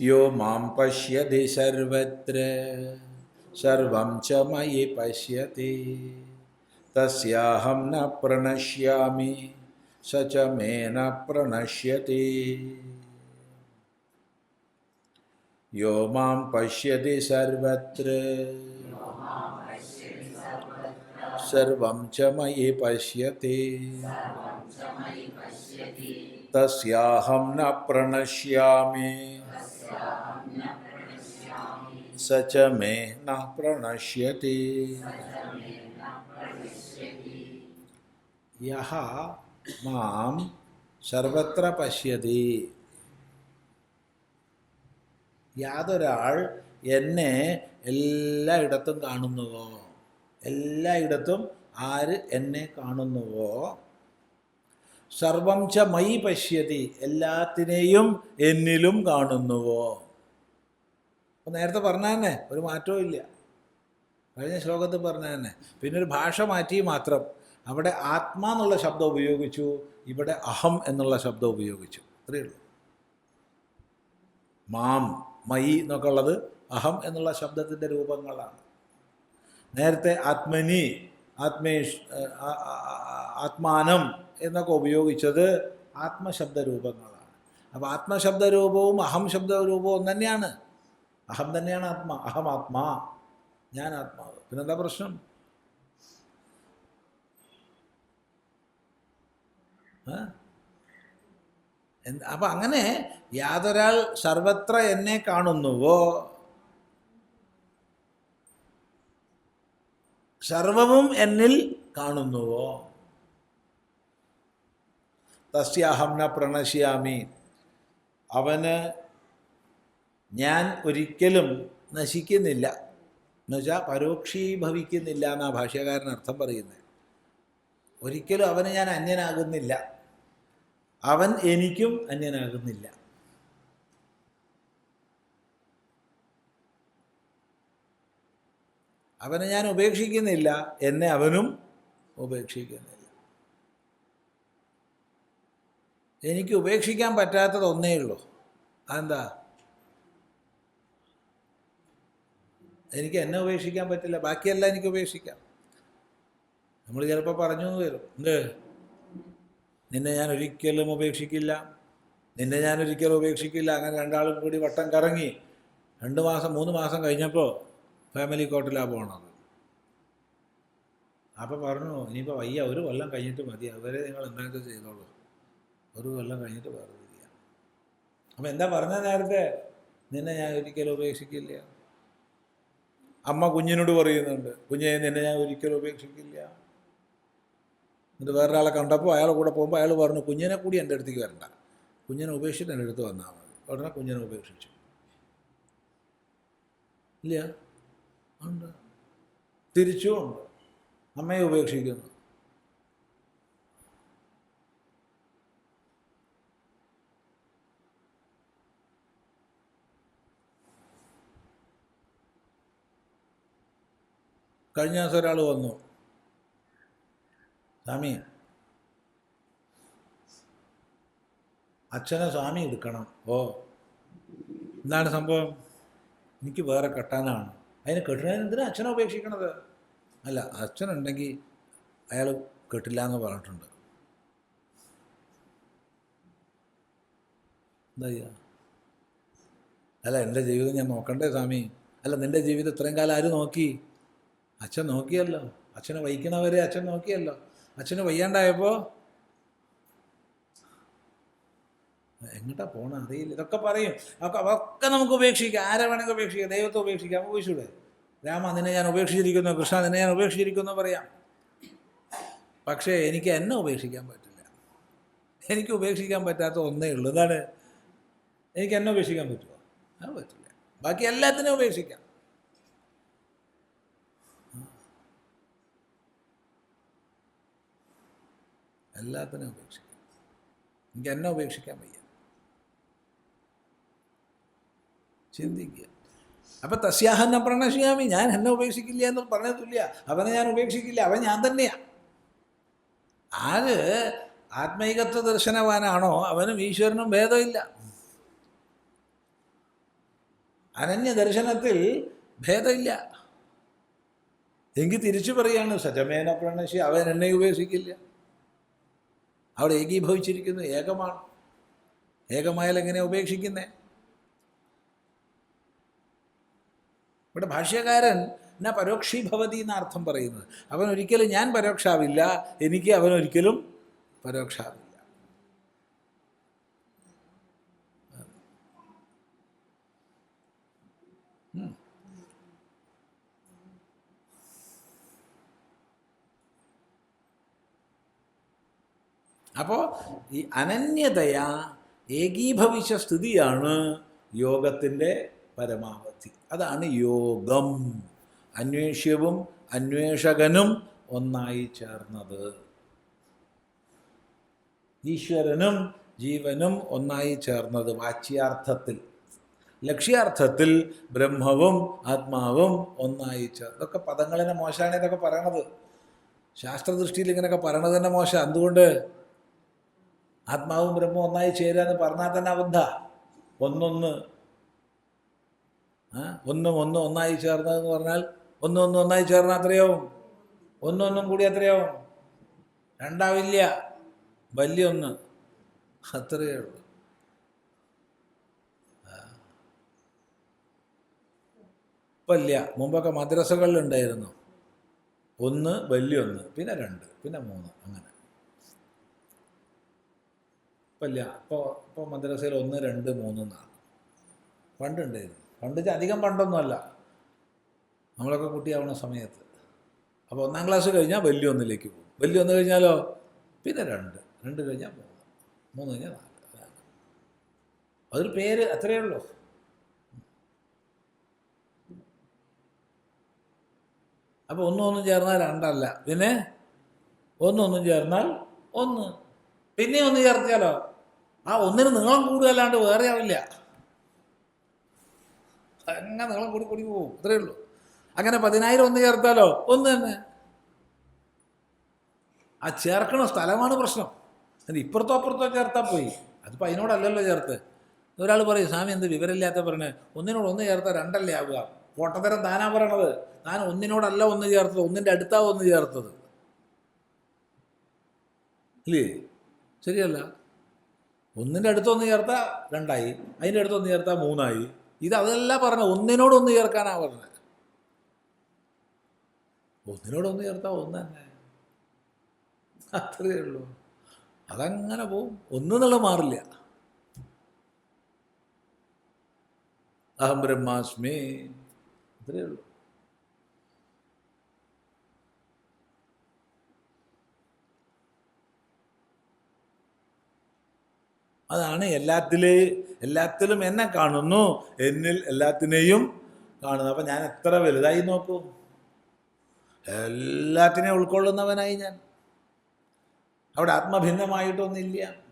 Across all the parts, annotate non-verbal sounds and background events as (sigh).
യോ മാം പശ്യതി സർവത്ര സർവം ച മയി പശ്യതി തസ്യാഹം ന പ്രണശ്യാമി സ ച മേ ന പ്രണശ്യതി യോ മാം പശ്യതി സർവത്ര സർവം ച മയി പശ്യതി തസ്യാഹം ന പ്രണശ്യാമി മേ ന പ്രണശ്യതി യഹ മാം സർവത്ര പശ്യതി യാതൊരാൾ എന്നെ എല്ലായിടത്തും കാണുന്നുവോ? എല്ലായിടത്തും ആര് എന്നെ കാണുന്നുവോ? സർവം ച മയി പശ്യതി എല്ലാത്തിനെയും എന്നിലും കാണുന്നുവോ? അപ്പോൾ നേരത്തെ പറഞ്ഞ തന്നെ ഒരു മാറ്റവും ഇല്ല. കഴിഞ്ഞ ശ്ലോകത്തിൽ പറഞ്ഞ തന്നെ പിന്നെ ഒരു ഭാഷ മാറ്റി മാത്രം അവിടെ ആത്മാ എന്നുള്ള ശബ്ദം ഉപയോഗിച്ചു ഇവിടെ അഹം എന്നുള്ള ശബ്ദം ഉപയോഗിച്ചു. അത്രയേ ഉള്ളൂ. മാം മയി എന്നൊക്കെ ഉള്ളത് അഹം എന്നുള്ള ശബ്ദത്തിന്റെ രൂപങ്ങളാണ്. നേരത്തെ ആത്മനി ആത്മേഷ് ആത്മാനം എന്നൊക്കെ ഉപയോഗിച്ചത് ആത്മശബ്ദ രൂപങ്ങളാണ്. അപ്പോൾ ആത്മശബ്ദ രൂപവും അഹം ശബ്ദ രൂപവും തന്നെയാണ് അഹം തന്നെയാണ് ആത്മാ അഹം ആത്മാ ഞാൻ ആത്മാവ്. പിന്നെന്താ പ്രശ്നം? അപ്പൊ അങ്ങനെ യാതൊരാൾ സർവത്ര എന്നെ കാണുന്നുവോ? സർവവും എന്നിൽ കാണുന്നുവോ? തസ്യാഹം ന പ്രണശ്യാമി. അവന് ഞാൻ ഒരിക്കലും നശിക്കുന്നില്ല. എന്നുവെച്ചാൽ പരോക്ഷീഭവിക്കുന്നില്ല എന്നാ ഭാഷ്യകാരൻ അർത്ഥം പറയുന്നത്. ഒരിക്കലും അവന് ഞാൻ അന്യനാകുന്നില്ല. അവൻ എനിക്കും അന്യനാകുന്നില്ല. അവനെ ഞാൻ ഉപേക്ഷിക്കുന്നില്ല. എന്നെ അവനും ഉപേക്ഷിക്കുന്നില്ല. എനിക്ക് ഉപേക്ഷിക്കാൻ പറ്റാത്തത് ഒന്നേ ഉള്ളൂ അതെന്താ? എനിക്ക് എന്നെ ഉപേക്ഷിക്കാൻ പറ്റില്ല. ബാക്കിയെല്ലാം എനിക്ക് ഉപേക്ഷിക്കാം. നമ്മൾ ചിലപ്പോൾ പറഞ്ഞു എന്ന് വരും. എന്ത്? നിന്നെ ഞാൻ ഒരിക്കലും ഉപേക്ഷിക്കില്ല. നിന്നെ ഞാൻ ഒരിക്കലും ഉപേക്ഷിക്കില്ല. അങ്ങനെ രണ്ടാളും കൂടി വട്ടം കറങ്ങി രണ്ട് മാസം മൂന്ന് മാസം കഴിഞ്ഞപ്പോൾ ഫാമിലി കോർട്ടിലാണ് പോകണത് അപ്പോൾ പറഞ്ഞു ഇനിയിപ്പോൾ വയ്യ ഒരു കൊല്ലം കഴിഞ്ഞിട്ട് മതി. അവരെ നിങ്ങൾ എന്താണെന്ന് ചെയ്തോളൂ. ഒരു കൊല്ലം കഴിഞ്ഞിട്ട് വേറെ ചെയ്യാം അപ്പം എന്താ പറഞ്ഞ നേരത്തെ? നിന്നെ ഞാൻ ഒരിക്കലും ഉപേക്ഷിക്കില്ല. അമ്മ കുഞ്ഞിനോട് പറയുന്നുണ്ട് കുഞ്ഞെ നിന്നെ ഞാൻ ഒരിക്കലും ഉപേക്ഷിക്കില്ല. എന്നിട്ട് വേറൊരാളെ കണ്ടപ്പോൾ അയാളെ കൂടെ പോകുമ്പോൾ അയാൾ പറഞ്ഞു കുഞ്ഞിനെ കൂടി എന്റെ അടുത്തേക്ക് വരണ്ട. കുഞ്ഞിനെ ഉപേക്ഷിച്ച് എന്റെ അടുത്ത് വന്നാൽ മതി. ഉടനെ കുഞ്ഞിനെ ഉപേക്ഷിച്ചു. ഇല്ല? ഉണ്ട്. തിരിച്ചും ഉണ്ട്. അമ്മയെ ഉപേക്ഷിക്കുന്നു. കഴിഞ്ഞ ദിവസം ഒരാൾ വന്നു. സ്വാമി അച്ഛനെ സ്വാമി എടുക്കണം. ഓ എന്താണ് സംഭവം? എനിക്ക് വേറെ കെട്ടാനാണ്. അതിന് കെട്ടുന്നതിന് എന്തിനാ അച്ഛനെ ഉപേക്ഷിക്കണത്? അല്ല അച്ഛനുണ്ടെങ്കിൽ അയാൾ കെട്ടില്ല എന്ന് പറഞ്ഞിട്ടുണ്ട്. എന്താ ചെയ്യുക അല്ല എന്റെ ജീവിതം ഞാൻ നോക്കണ്ടേ സ്വാമി? അല്ല നിന്റെ ജീവിതം ഇത്രയും കാലം ആര് നോക്കി? അച്ഛൻ നോക്കിയല്ലോ. അച്ഛനെ വഹിക്കണവരെ അച്ഛൻ നോക്കിയല്ലോ. അച്ഛന് വയ്യാണ്ടായപ്പോൾ എങ്ങോട്ടാ പോണ? അറിയില്ല. ഇതൊക്കെ പറയും. ഒക്കെ ഒക്കെ നമുക്ക് ഉപേക്ഷിക്കാം. ആരെ വേണമെങ്കിൽ ഉപേക്ഷിക്കാം. ദൈവത്തെ ഉപേക്ഷിക്കാം. ഉപേക്ഷിച്ചൂടെ രാമ നിന്നെ ഞാൻ ഉപേക്ഷിച്ചിരിക്കുന്നു. കൃഷ്ണ നിന്നെ ഞാൻ ഉപേക്ഷിച്ചിരിക്കുന്നു പറയാം. പക്ഷേ എനിക്ക് എന്നെ ഉപേക്ഷിക്കാൻ പറ്റില്ല. എനിക്ക് ഉപേക്ഷിക്കാൻ പറ്റാത്ത ഒന്നേ ഉള്ളൂ. എന്താണ്? എനിക്ക് എന്നെ ഉപേക്ഷിക്കാൻ പറ്റുമോ അത് പറ്റില്ല. ബാക്കി എല്ലാത്തിനും ഉപേക്ഷിക്കാം. എല്ലാത്തിനും ഉപേക്ഷിക്കാം. എനിക്ക് എന്നെ ഉപേക്ഷിക്കാൻ വയ്യ. ചിന്തിക്കുക. അപ്പൊ തസ്യാഹന്ന പ്രണശ്യാമി ഞാൻ എന്നെ ഉപേക്ഷിക്കില്ല എന്ന് പറഞ്ഞതില്ല അവനെ ഞാൻ ഉപേക്ഷിക്കില്ല. അവൻ ഞാൻ തന്നെയാ. ആര് ആത്മീകത്വ ദർശനവാനാണോ അവനും ഈശ്വരനും ഭേദമില്ല. അനന്യ ദർശനത്തിൽ ഭേദമില്ല. എങ്കിൽ തിരിച്ചു പറയാണ് സജമേന പ്രണശി അവൻ എന്നെ ഉപേക്ഷിക്കില്ല. അവിടെ ഏകീഭവിച്ചിരിക്കുന്നു ഏകമാണ്. ഏകമായാൽ എങ്ങനെ ഉപേക്ഷിക്കുന്നേ? ഇവിടെ ഭാഷ്യകാരൻ എന്നാ പരോക്ഷീഭവതി എന്ന അർത്ഥം പറയുന്നത്. അവൻ ഒരിക്കലും ഞാൻ പരോക്ഷാവില്ല എനിക്ക് അവൻ ഒരിക്കലും പരോക്ഷാവില്ല. അപ്പോൾ ഈ അനന്യതയ ഏകീഭവിച്ച സ്ഥിതിയാണ് യോഗത്തിന്റെ പരമാവധി. അതാണ് യോഗം. അന്വേഷ്യവും അന്വേഷകനും ഒന്നായി ചേർന്നത്. ഈശ്വരനും ജീവനും ഒന്നായി ചേർന്നത് വാച്യാർത്ഥത്തിൽ. ലക്ഷ്യാർത്ഥത്തിൽ ബ്രഹ്മവും ആത്മാവും ഒന്നായി ചേർ ഇതൊക്കെ പദങ്ങളിനെ മോശമാണ് ഇതൊക്കെ പറയണത്. ശാസ്ത്രദൃഷ്ടിയിൽ ഇങ്ങനെയൊക്കെ പറയണത് തന്നെ മോശം. എന്തുകൊണ്ട്? ആത്മാവും ബ്രഹ്മവും ഒന്നായി ചേരുക എന്ന് പറഞ്ഞാൽ തന്നെ അബദ്ധ ഒന്നൊന്ന് ഒന്നും ഒന്നും ഒന്നായി ചേർന്നതെന്ന് പറഞ്ഞാൽ ഒന്നും ഒന്നും ഒന്നായി ചേർന്നാൽ അത്രയാവും ഒന്നൊന്നും കൂടി അത്രയാവും രണ്ടാവില്ല. വലിയ ഒന്ന്. അത്രയേ ഉള്ളൂ. ഇപ്പല്ല. മുമ്പൊക്കെ മദ്രസകളിലുണ്ടായിരുന്നു ഒന്ന് വലിയൊന്ന് പിന്നെ രണ്ട് പിന്നെ മൂന്ന് അങ്ങനെ. ഇപ്പം ഇല്ല ഇപ്പോൾ ഇപ്പോൾ മദ്രസയിൽ ഒന്ന് രണ്ട് മൂന്ന് നാല് പണ്ടുണ്ടായിരുന്നു. പണ്ട് അധികം പണ്ടൊന്നുമല്ല. നമ്മളൊക്കെ കുട്ടിയാവുന്ന സമയത്ത്. അപ്പോൾ ഒന്നാം ക്ലാസ് കഴിഞ്ഞാൽ വലിയ ഒന്നിലേക്ക് പോകും. വലിയ ഒന്ന് കഴിഞ്ഞാലോ? പിന്നെ രണ്ട്. രണ്ട് കഴിഞ്ഞാൽ മൂന്ന്. മൂന്ന് കഴിഞ്ഞാൽ നാല്. അതൊരു പേര് അത്രയേ ഉള്ളൂ. അപ്പോൾ ഒന്നൊന്നും ചേർന്നാൽ രണ്ടല്ല. പിന്നെ? ഒന്നൊന്നും ചേർന്നാൽ ഒന്ന്. പിന്നെ ഒന്ന് ചേർത്തിയാലോ? ആ ഒന്നിന് നീളം കൂടുകയല്ലാണ്ട് വേറെ ആവില്ല അങ്ങനെ നീളം കൂടി കൂടി പോകും? അത്രയേ ഉള്ളൂ. അങ്ങനെ പതിനായിരം ഒന്ന് ചേർത്താലോ? ഒന്ന് തന്നെ. ആ ചേർക്കണ സ്ഥലമാണ് പ്രശ്നം. അത് ഇപ്പുറത്തോ അപ്പുറത്തോ ചേർത്താൽ പോയി. അതിപ്പോൾ അതിനോടല്ലല്ലോ ചേർത്ത്. ഒരാൾ പറയും സ്വാമി എന്ത് വിവരമില്ലാത്ത പറഞ്ഞ് ഒന്നിനോട് ഒന്ന് ചേർത്താൽ രണ്ടല്ലേ ആവുക? കോട്ടത്തരം താനാ പറയണത്. താൻ ഒന്നിനോടല്ല ഒന്ന് ചേർത്തത്. ഒന്നിന്റെ അടുത്താ ഒന്ന് ചേർത്തത്. ഇല്ലേ? ശരിയല്ല? ഒന്നിന്റെ അടുത്തൊന്ന് ചേർത്താൽ രണ്ടായി അതിന്റെ അടുത്തൊന്ന് ചേർത്താൽ മൂന്നായി. ഇത് അതല്ല പറഞ്ഞ ഒന്നിനോടൊന്ന് ചേർക്കാനാണ് പറഞ്ഞത് ഒന്നിനോടൊന്ന് ചേർത്താൽ ഒന്ന് തന്നെ. അത്രയേ ഉള്ളൂ. അതങ്ങനെ പോവും. ഒന്നെന്നുള്ള മാറില്ല. അഹം ബ്രഹ്മാസ്മി. അത്രയേ ഉള്ളൂ. അതാണ് എല്ലാത്തിലെ എല്ലാത്തിലും എന്നെ കാണുന്നു എന്നിൽ എല്ലാത്തിനെയും കാണുന്നു. അപ്പം ഞാൻ എത്ര വലുതായി നോക്കൂ. എല്ലാത്തിനെയും ഉൾക്കൊള്ളുന്നവനായി ഞാൻ. അവിടെ ആത്മഭിന്നമായിട്ടൊന്നില്ല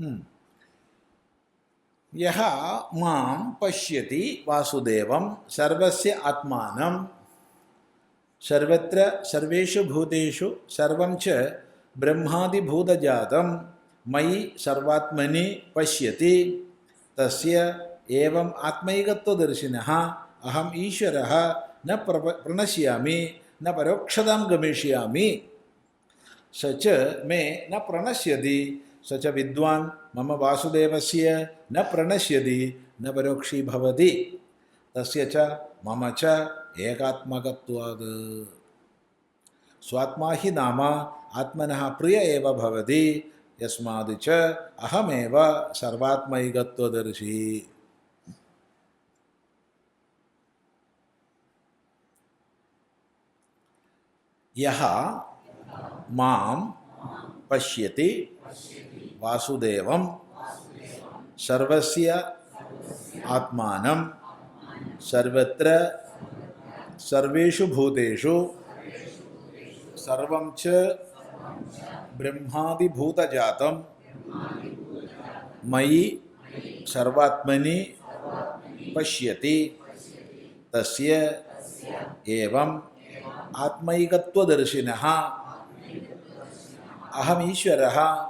हम्म। यः माँ पश्यति वासुदेवं सर्वस्य आत्मानं। सर्वत्र सर्वेषु भूतेषु सर्वं च ब्रह्मादिभूतजातं मयि सर्वात्मनि पश्यति। तस्य एवम् आत्मैकत्वदर्शिनः अहम् ईश्वरः न प्र प्रणश्यामि, न परोक्षतां गमिष्यामि। स च मे न प्रणश्यति। स च विद्वान् मम वासुदेवस्य न प्रणश्यति, न परोक्षी भवति। तस्य च मम च एकात्मकत्वात्। स्वात्मा हि नाम आत्मनः प्रिय एव भवति यस्मात् च अहमेव सर्वात्मैकत्वदर्शी। यः माँ पश्यति वासुदेव सर्वस्य आत्मानं। सर्वत्र सर्वेषु भूतेषु। सर्वं च ब्रह्मादिभूतजातं। मयि सर्वात्मनि पश्यति। तस्य एवम् आत्मैकत्वदर्शिनः। अहमीश्वरः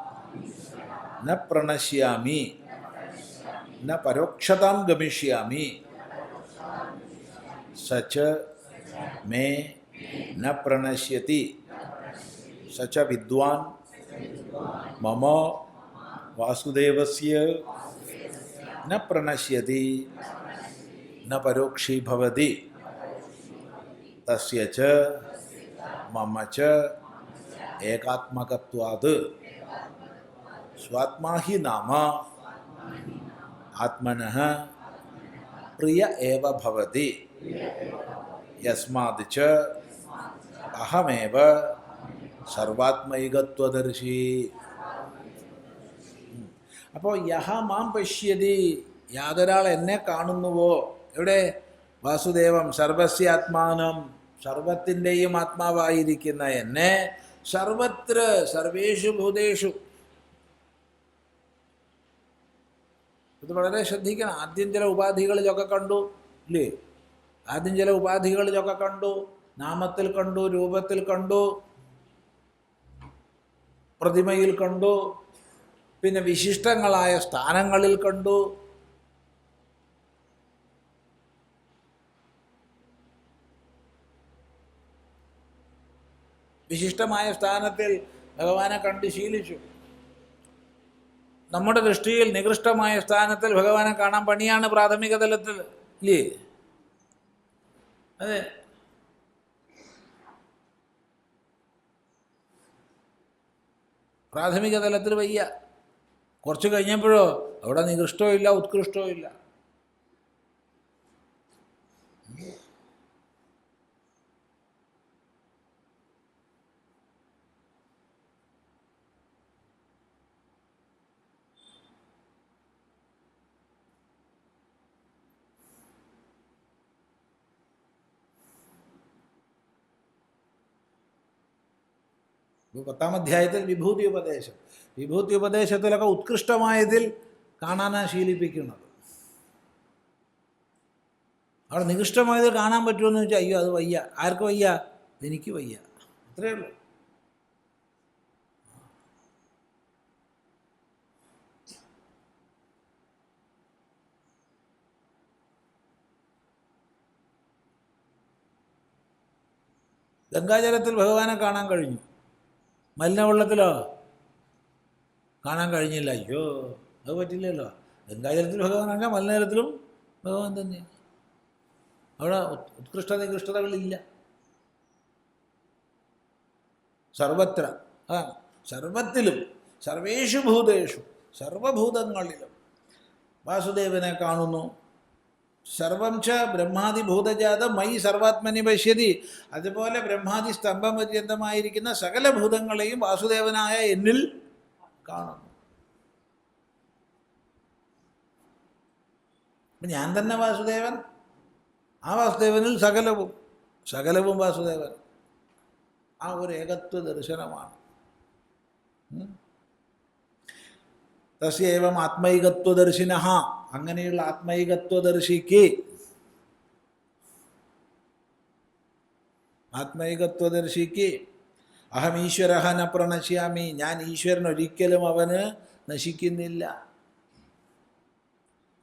ന പ്രണശ്യാമി. ന പരോക്ഷതാം ഗമിഷ്യാമി. സച്ച മേ ന പ്രണശ്യതി. സച്ച വിദ്വാൻ. മമ വാസുദേവസ്യ. ന പ്രണശ്യതി. ന പരോക്ഷി ഭവതി. തസ്യ ച മമ ച ഏകാത്മകത്വാത്. സ്വാത്മാ ഹി നാമ. ആത്മന പ്രിയ ഏവ ഭവതി. യസ്മാത് ച അഹമേവ സർവാത്മൈകത്വദർശി. അപ്പോൾ യഹ മാം പശ്യതി യാതൊരാൾ എന്നെ കാണുന്നുവോ? എവിടെ? വാസുദേവം സർവസ്യാത്മാനം സർവത്തിന്റെയും ആത്മാവായിരിക്കുന്ന എന്നെ സർവത്ര സർവേഷു ഭൂതേഷു ഇത് വളരെ ശ്രദ്ധിക്കണം. ആദ്യം ചില ഉപാധികളിലൊക്കെ കണ്ടു ഇല്ലേ? ആദ്യം ചില ഉപാധികളിലൊക്കെ കണ്ടു നാമത്തിൽ കണ്ടു രൂപത്തിൽ കണ്ടു പ്രതിമയിൽ കണ്ടു പിന്നെ വിശിഷ്ടങ്ങളായ സ്ഥാനങ്ങളിൽ കണ്ടു. വിശിഷ്ടമായ സ്ഥാനത്തിൽ ഭഗവാനെ കണ്ട് ശീലിച്ചു. നമ്മുടെ ദൃഷ്ടിയിൽ നികൃഷ്ടമായ സ്ഥാനത്തിൽ ഭഗവാനെ കാണാൻ പണിയാണ് പ്രാഥമിക തലത്തിൽ. ഇല്ലേ? അതെ. പ്രാഥമിക തലത്തിൽ വയ്യ. കുറച്ച് കഴിഞ്ഞപ്പോഴോ അവിടെ നികൃഷ്ടവും ഇല്ല ഉത്കൃഷ്ടവും ഇല്ല ഇപ്പൊ പത്താം അധ്യായത്തിൽ വിഭൂതി ഉപദേശം വിഭൂതി ഉപദേശത്തിലൊക്കെ ഉത്കൃഷ്ടമായതിൽ കാണാനാണ് ശീലിപ്പിക്കുന്നത്. അവിടെ നികൃഷ്ടമായത് കാണാൻ പറ്റുമെന്ന് വെച്ചാൽ അയ്യോ അത് വയ്യ. ആർക്ക് വയ്യ? എനിക്ക് വയ്യ. അത്രയേ ഉള്ളൂ. ഗംഗാജലത്തിൽ ഭഗവാനെ കാണാൻ കഴിഞ്ഞു. മലിനവെള്ളത്തിലോ കാണാൻ കഴിഞ്ഞില്ല. അയ്യോ അത് പറ്റില്ലല്ലോ. ഗംഗാജലത്തിൽ കാണാൻ മലിനജലത്തിലും ഭഗവാൻ തന്നെ. അവിടെ ഉത്- ഉത്കൃഷ്ട നികൃഷ്ടതകളില്ല. സർവത്ര സർവത്തിലും സർവേഷു ഭൂതേഷു സർവഭൂതങ്ങളിലും വാസുദേവനെ കാണുന്നു. സർവം ച ബ്രഹ്മാതിഭൂതജാത മൈ സർവാത്മനി പശ്യതി. അതുപോലെ ബ്രഹ്മാതി സ്തംഭം പര്യന്തമായിരിക്കുന്ന സകല ഭൂതങ്ങളെയും വാസുദേവനായ എന്നിൽ കാണുന്നു. ഞാൻ തന്നെ വാസുദേവൻ ആ വാസുദേവനിൽ സകലവും സകലവും വാസുദേവൻ. ആ ഒരു ഏകത്വ ദർശനമാണ്. തസ്യവം ആത്മൈകത്വ ആത്മൈകത്വദർശിന അങ്ങനെയുള്ള ആത്മൈകത്വദർശിക്ക് ആത്മൈകത്വദർശിക്ക് അഹം ഈശ്വര ന പ്രണശ്യാമി. ഞാൻ ഈശ്വരൻ ഒരിക്കലും അവന് നശിക്കുന്നില്ല.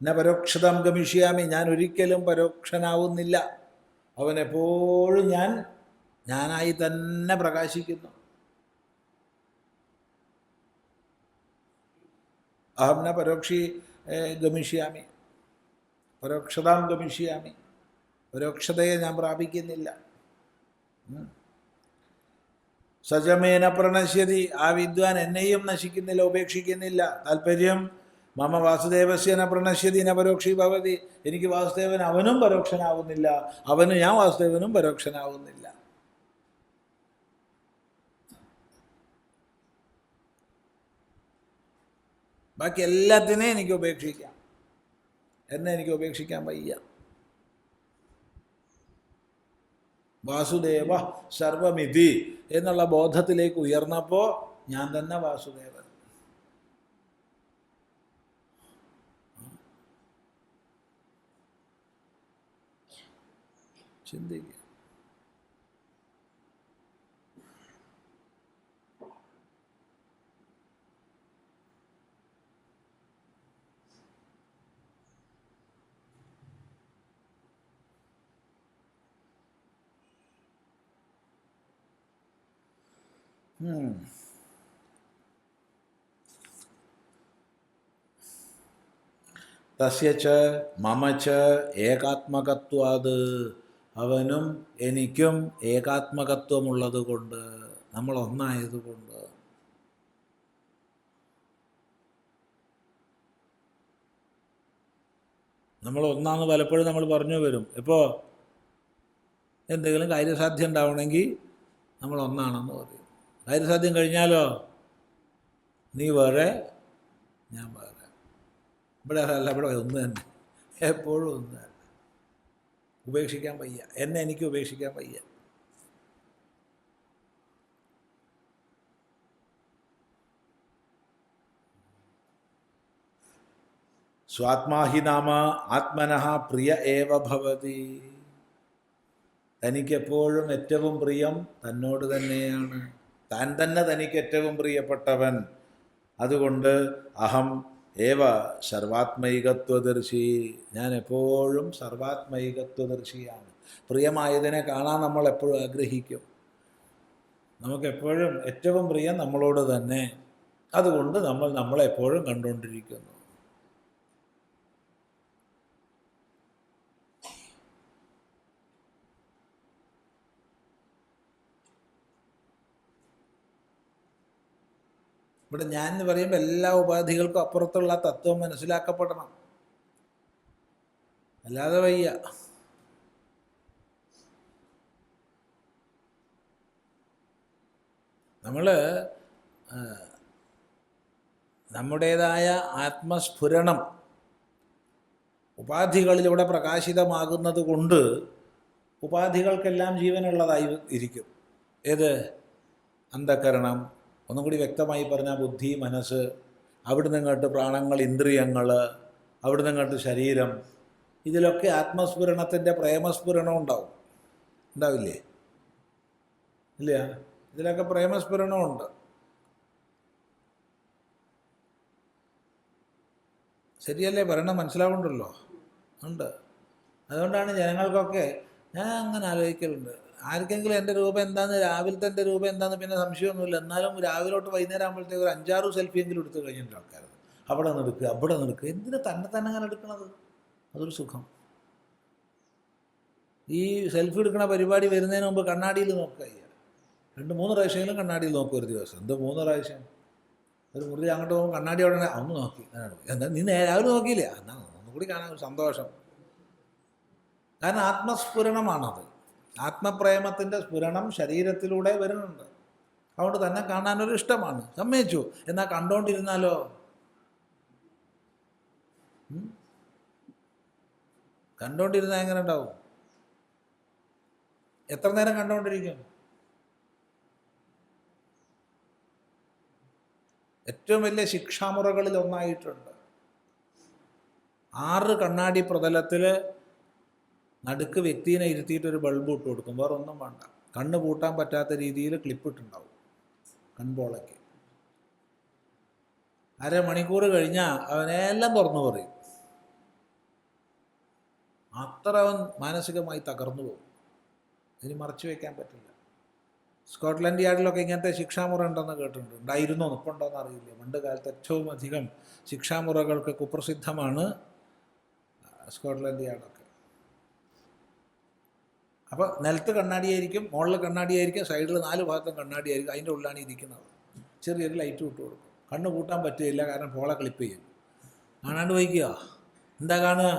എന്നെ പരോക്ഷതം ഗമിഷ്യാമി. ഞാൻ ഒരിക്കലും പരോക്ഷനാവുന്നില്ല. അവനെപ്പോഴും ഞാൻ ഞാനായി തന്നെ പ്രകാശിക്കുന്നു. അഹം ന പരോക്ഷി ഗമിഷ്യാമി. പരോക്ഷതാം ഗമിഷ്യാമി. പരോക്ഷതയെ ഞാൻ പ്രാപിക്കുന്നില്ല. സജമേന പ്രണശ്യതി. ആ വിദ്വാൻ എന്നെയും നശിക്കുന്നില്ല ഉപേക്ഷിക്കുന്നില്ല. താല്പര്യം മമ വാസുദേവസ്യ ന പ്രണശ്യതി ന പരോക്ഷി ഭവതി. എനിക്ക് വാസുദേവൻ അവനും പരോക്ഷനാവുന്നില്ല. അവന് ഞാൻ വാസുദേവനും പരോക്ഷനാവുന്നില്ല. ബാക്കി എല്ലാത്തിനെയും എനിക്ക് ഉപേക്ഷിക്കാം. എന്നെ എനിക്ക് ഉപേക്ഷിക്കാൻ വയ്യ. വാസുദേവ സർവമിതി എന്നുള്ള ബോധത്തിലേക്ക് ഉയർന്നപ്പോൾ ഞാൻ തന്നെ വാസുദേവൻ. ചിന്തിക്കുക ഉം. തസ്യ ച ഏകാത്മകത്വാത് അവനും എനിക്കും ഏകാത്മകത്വമുള്ളത് കൊണ്ട് നമ്മൾ ഒന്നായതുകൊണ്ട് നമ്മൾ ഒന്നാന്ന് പലപ്പോഴും നമ്മൾ പറഞ്ഞു വരും. ഇപ്പോൾ എന്തെങ്കിലും കാര്യസാധ്യം ഉണ്ടാവണമെങ്കിൽ നമ്മൾ ഒന്നാണെന്ന് പറയും. കാര്യസാധ്യം കഴിഞ്ഞാലോ? നീ വേറെ ഞാൻ വേറെ. ഇവിടെ അല്ല ഇവിടെ ഒന്ന് തന്നെ. എപ്പോഴും ഒന്ന് തന്നെ. ഉപേക്ഷിക്കാൻ വയ്യ. എന്നെ എനിക്ക് ഉപേക്ഷിക്കാൻ വയ്യ. സ്വാത്മാഹി നാമ ആത്മനഹ പ്രിയ ഏവ ഭവതി. തനിക്കെപ്പോഴും ഏറ്റവും പ്രിയം തന്നോട് തന്നെയാണ്. താൻ തന്നെ തനിക്ക് ഏറ്റവും പ്രിയപ്പെട്ടവൻ. അതുകൊണ്ട് അഹം ഏവ സർവാത്മൈകത്വദർശി. ഞാൻ എപ്പോഴും സർവാത്മൈകത്വദർശിയാണ്. പ്രിയമായതിനെ കാണാൻ നമ്മൾ എപ്പോഴും ആഗ്രഹിക്കും. നമുക്കെപ്പോഴും ഏറ്റവും പ്രിയം നമ്മളോട് തന്നെ. അതുകൊണ്ട് നമ്മൾ നമ്മളെപ്പോഴും കണ്ടുകൊണ്ടിരിക്കുന്നു. ഇവിടെ ഞാൻ എന്ന് പറയുമ്പോൾ എല്ലാ ഉപാധികൾക്കും അപ്പുറത്തുള്ള തത്വം മനസ്സിലാക്കപ്പെടണം. അല്ലാതെ വയ്യ. നമ്മൾ നമ്മുടേതായ ആത്മസ്ഫുരണം ഉപാധികളിലൂടെ പ്രകാശിതമാകുന്നത് കൊണ്ട് ഉപാധികൾക്കെല്ലാം ജീവനുള്ളതായി ഇരിക്കും. ഏത്? അന്ധകരണം ഒന്നും കൂടി വ്യക്തമായി പറഞ്ഞാൽ ബുദ്ധി മനസ്സ് അവിടുന്ന് ഇങ്ങോട്ട് പ്രാണങ്ങൾ ഇന്ദ്രിയങ്ങൾ അവിടുന്ന് ഇങ്ങോട്ട് ശരീരം ഇതിലൊക്കെ ആത്മസ്ഫുരണത്തിന്റെ പ്രേമസ്ഫുരണം ഉണ്ടാവും. ഉണ്ടാവില്ലേ? ഇല്ല? ഇതിലൊക്കെ പ്രേമസ്ഫുരണമുണ്ട് ശരിയല്ലേ? ഭരണം മനസ്സിലാവുണ്ടല്ലോ ഉണ്ട്. അതുകൊണ്ടാണ് ജനങ്ങൾക്കൊക്കെ ഞാൻ അങ്ങനെ ആലോചിക്കലുണ്ട്. ആർക്കെങ്കിലും എന്റെ രൂപം എന്താന്ന് രാവിലത്തെ എന്റെ രൂപം എന്താന്ന് പിന്നെ സംശയമൊന്നുമില്ല. എന്നാലും രാവിലോട്ട് വൈകുന്നേരം ആകുമ്പോഴത്തേക്ക് ഒരു അഞ്ചാറ് സെൽഫി സെൽഫിയെങ്കിലും എടുത്ത് കഴിഞ്ഞിട്ടുണ്ട് ആൾക്കാർ അവിടെ നിന്ന് എടുക്കുക അവിടെ നിന്ന് എടുക്കുക. എന്തിനാ തന്നെ തന്നെ അങ്ങനെ എടുക്കണത്? അതൊരു സുഖം. ഈ സെൽഫി എടുക്കുന്ന പരിപാടി വരുന്നതിന് മുമ്പ് കണ്ണാടിയിൽ നോക്കുക രണ്ട് മൂന്ന് പ്രാവശ്യമെങ്കിലും കണ്ണാടിയിൽ നോക്കും ഒരു ദിവസം. എന്ത് മൂന്ന് പ്രാവശ്യം. ഒരു മുറി അങ്ങോട്ട് പോകുമ്പോൾ കണ്ണാടി അവിടെ അന്ന് നോക്കി. എന്താ നീ രാവിലെ നോക്കിയില്ല? എന്നാ ഒന്നുകൂടി കാണാൻ സന്തോഷം. കാരണം ആത്മസ്ഫുരണമാണത്. ആത്മപ്രേമത്തിന്റെ സ്ഫുരണം ശരീരത്തിലൂടെ വരുന്നുണ്ട്. അതുകൊണ്ട് തന്നെ കാണാനൊരു ഇഷ്ടമാണ്. സമ്മതിച്ചു. എന്നാൽ കണ്ടോണ്ടിരുന്നാലോ? കണ്ടോണ്ടിരുന്നാൽ എങ്ങനെ ഉണ്ടാവും? എത്ര നേരം കണ്ടോണ്ടിരിക്കും? ഏറ്റവും വലിയ ശിക്ഷാമുറകളിൽ ഒന്നായിട്ടുണ്ട് ആറ് കണ്ണാടി പ്രതലത്തിൽ നടുക്ക് വ്യക്തിനെ ഇരുത്തിയിട്ട് ഒരു ബൾബ് ഇട്ട് കൊടുക്കും. വേറെ ഒന്നും വേണ്ട. കണ്ണ് പൂട്ടാൻ പറ്റാത്ത രീതിയിൽ ക്ലിപ്പ് ഇട്ടുണ്ടാവും. കൺപോളയ്ക്ക്. അരമണിക്കൂർ കഴിഞ്ഞാൽ അവനെല്ലാം തുറന്നു പറയും. അത്ര അവൻ മാനസികമായി തകർന്നു പോകും. ഇനി മറച്ചു വയ്ക്കാൻ പറ്റില്ല. സ്കോട്ട്ലൻഡ് യാർഡിലൊക്കെ ഇങ്ങനത്തെ ശിക്ഷാമുറ ഉണ്ടെന്ന് കേട്ടിട്ടുണ്ട്. ഉണ്ടായിരുന്നോ? ഇപ്പം ഉണ്ടോയെന്ന് അറിയില്ല. പണ്ട് കാലത്ത് ഏറ്റവും അധികം ശിക്ഷാമുറകൾക്ക് കുപ്രസിദ്ധമാണ് സ്കോട്ട്ലൻഡ് യാർഡൊക്കെ. അപ്പോൾ നിലത്ത് കണ്ണാടിയായിരിക്കും മുകളിൽ കണ്ണാടിയായിരിക്കും സൈഡിൽ നാല് ഭാഗത്തും കണ്ണാടിയായിരിക്കും അതിന്റെ ഉള്ളിലാണ് ഇരിക്കുന്നത്. ചെറിയൊരു ലൈറ്റ് വിട്ട് കൊടുക്കും. കണ്ണ് കൂട്ടാൻ പറ്റുകയില്ല കാരണം പോള ക്ലിപ്പ് ചെയ്യും. കാണാണ്ട് വയ്ക്കുക എന്താ കാണുക?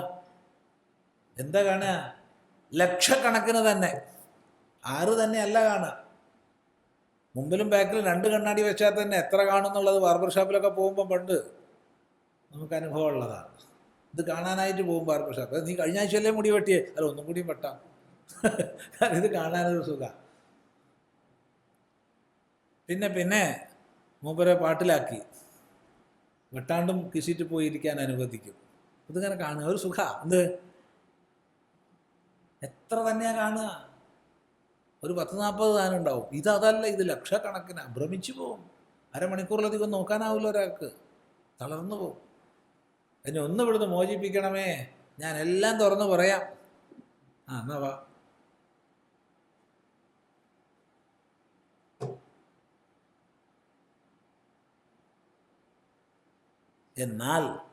എന്താ കാണുക? ലക്ഷക്കണക്കിന് തന്നെ. ആറ് തന്നെ അല്ല കാണുക. മുമ്പിലും ബാക്കിലും രണ്ട് കണ്ണാടി വെച്ചാൽ തന്നെ എത്ര കാണുന്നുള്ളത് ബാർബർ ഷോപ്പിലൊക്കെ പോകുമ്പോൾ പണ്ട് നമുക്ക് അനുഭവം ഉള്ളതാണ് ഇത് കാണാനായിട്ട് പോകും ബാർബർ ഷോപ്പ് നീ കഴിഞ്ഞ ആഴ്ചയല്ലേ മുടി വെട്ടിയേ? അല്ല ഒന്നും കൂടിയും വെട്ടാം. കാരണം ഇത് കാണാനൊരു സുഖ. പിന്നെ പിന്നെ മൂപ്പരെ പാട്ടിലാക്കി. വെട്ടാണ്ടും കിസിറ്റ് പോയിരിക്കാൻ അനുവദിക്കും. ഇതിങ്ങനെ കാണുക. ഒരു സുഖ. എന്ത്? എത്ര തന്നെയാ കാണുക? ഒരു പത്ത് നാൽപ്പത് താനം ഉണ്ടാവും. ഇതതല്ല ഇത് ലക്ഷക്കണക്കിന്. ഭ്രമിച്ചു പോവും. അരമണിക്കൂറിലധികം നോക്കാനാവില്ല ഒരാൾക്ക്. തളർന്നു പോവും. എന്നെ ഒന്ന് ഇവിടുന്ന് മോചിപ്പിക്കണമേ. ഞാൻ എല്ലാം തുറന്നു പറയാം. ആ എന്നാ വാ. എന്നാൽ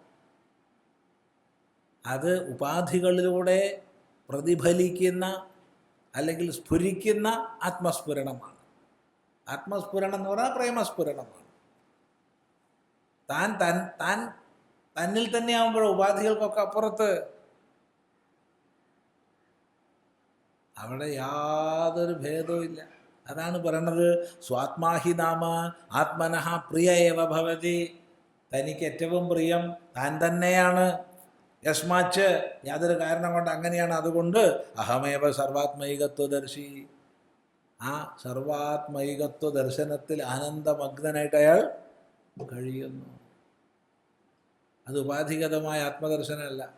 അത് ഉപാധികളിലൂടെ പ്രതിഫലിക്കുന്ന അല്ലെങ്കിൽ സ്ഫുരിക്കുന്ന ആത്മസ്ഫുരണമാണ്. ആത്മസ്ഫുരണം എന്ന് പറഞ്ഞാൽ പ്രേമസ്ഫുരണമാണ്. താൻ തൻ താൻ തന്നിൽ തന്നെ ആകുമ്പോൾ ഉപാധികൾക്കൊക്കെ അപ്പുറത്ത്? അവിടെ യാതൊരു ഭേദവും ഇല്ല. അതാണ് പറയണത്. സ്വാത്മാഹി നാമ ആത്മനഃ പ്രിയ ഏവ ഭവതി. തനിക്ക് ഏറ്റവും പ്രിയം താൻ തന്നെയാണ്. യസ്മാച്ച് യാതൊരു കാരണം കൊണ്ട് അങ്ങനെയാണ്. അതുകൊണ്ട് അഹമേവ സർവാത്മൈകത്വദർശി ആ സർവാത്മൈകത്വ ദർശനത്തിൽ ആനന്ദമഗ്നനായിട്ട് അയാൾ കഴിയുന്നു. അത് ഉപാധിഗതമായ ആത്മദർശനമല്ല.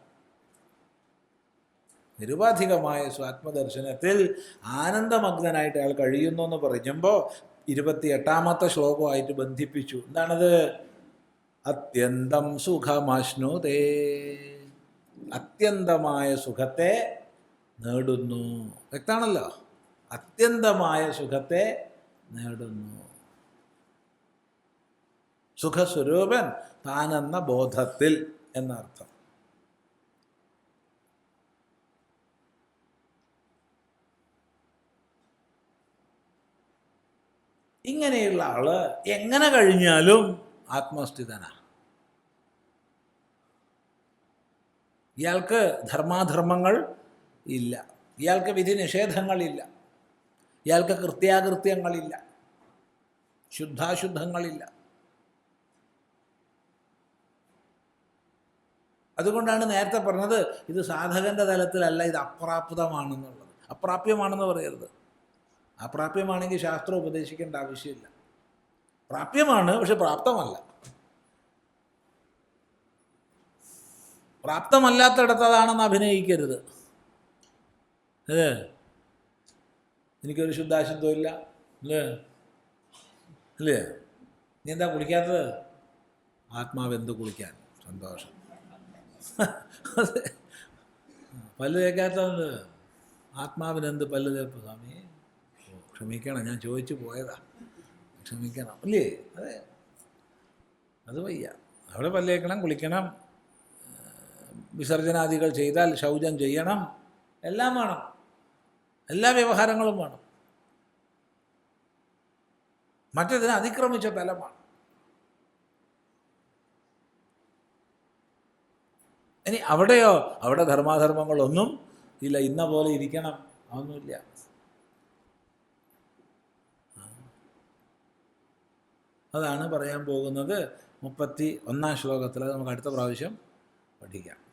നിരുപാധികമായ സ്വാത്മദർശനത്തിൽ ആനന്ദമഗ്നനായിട്ട് അയാൾ കഴിയുന്നു എന്ന് പറയുമ്പോൾ ഇരുപത്തി എട്ടാമത്തെ ശ്ലോകമായിട്ട് ബന്ധിപ്പിച്ചു. എന്താണത്? അത്യന്തം സുഖമാശ്നുതേ അത്യന്തമായ സുഖത്തെ നേടുന്നു. വ്യക്താണല്ലോ. അത്യന്തമായ സുഖത്തെ നേടുന്നു. സുഖസ്വരൂപൻ താനെന്ന ബോധത്തിൽ എന്നർത്ഥം. ഇങ്ങനെയുള്ള ആൾ എങ്ങനെ കഴിഞ്ഞാലും ആത്മസ്ഥിതനാണ് ഇയാൾക്ക് ധർമാധർമ്മങ്ങൾ ഇല്ല. ഇയാൾക്ക് വിധി നിഷേധങ്ങളില്ല. ഇയാൾക്ക് കൃത്യാകൃത്യങ്ങളില്ല. ശുദ്ധാശുദ്ധങ്ങളില്ല. അതുകൊണ്ടാണ് നേരത്തെ പറഞ്ഞത് ഇത് സാധകന്റെ തലത്തിലല്ല ഇത് അപ്രാപ്തമാണെന്നുള്ളത്. അപ്രാപ്യമാണെന്ന് പറയരുത്. അപ്രാപ്യമാണെങ്കിൽ ശാസ്ത്രം ഉപദേശിക്കേണ്ട ആവശ്യമില്ല. പ്രാപ്യമാണ് പക്ഷെ പ്രാപ്തമല്ല. പ്രാപ്തമല്ലാത്തിടത്തതാണെന്ന് അഭിനയിക്കരുത്. എനിക്കൊരു ശുദ്ധാശുദ്ധം ഇല്ല. അല്ലേ? അല്ലേ? നീ എന്താ കുളിക്കാത്തത്? ആത്മാവെന്ത് കുളിക്കാൻ? സന്തോഷം. (laughs) പല്ല് തേക്കാത്തത് ആത്മാവിനെന്ത് പല്ല് തേപ്പ്? സ്വാമി ക്ഷമിക്കണം. ഞാൻ ചോദിച്ചു പോയതാ. ക്ഷമിക്കണം. അല്ലേ അതെ. അത് വയ്യ. അവിടെ പല്ലേക്കണം കുളിക്കണം. വിസർജനാദികൾ ചെയ്താൽ ശൗചം ചെയ്യണം. എല്ലാം വേണം. എല്ലാ വ്യവഹാരങ്ങളും വേണം. മറ്റതിനെ അതിക്രമിച്ച തലമാണ് ഇനി അവിടെയോ അവിടെ ധർമാധർമ്മങ്ങളൊന്നും ഇല്ല. ഇന്ന പോലെ ഇരിക്കണം. അതൊന്നുമില്ല. അതാണ് പറയാൻ പോകുന്നത് മുപ്പത്തി ഒന്നാം ശ്ലോകത്തിൽ. നമുക്ക് അടുത്ത പ്രാവശ്യം പഠിക്കാം.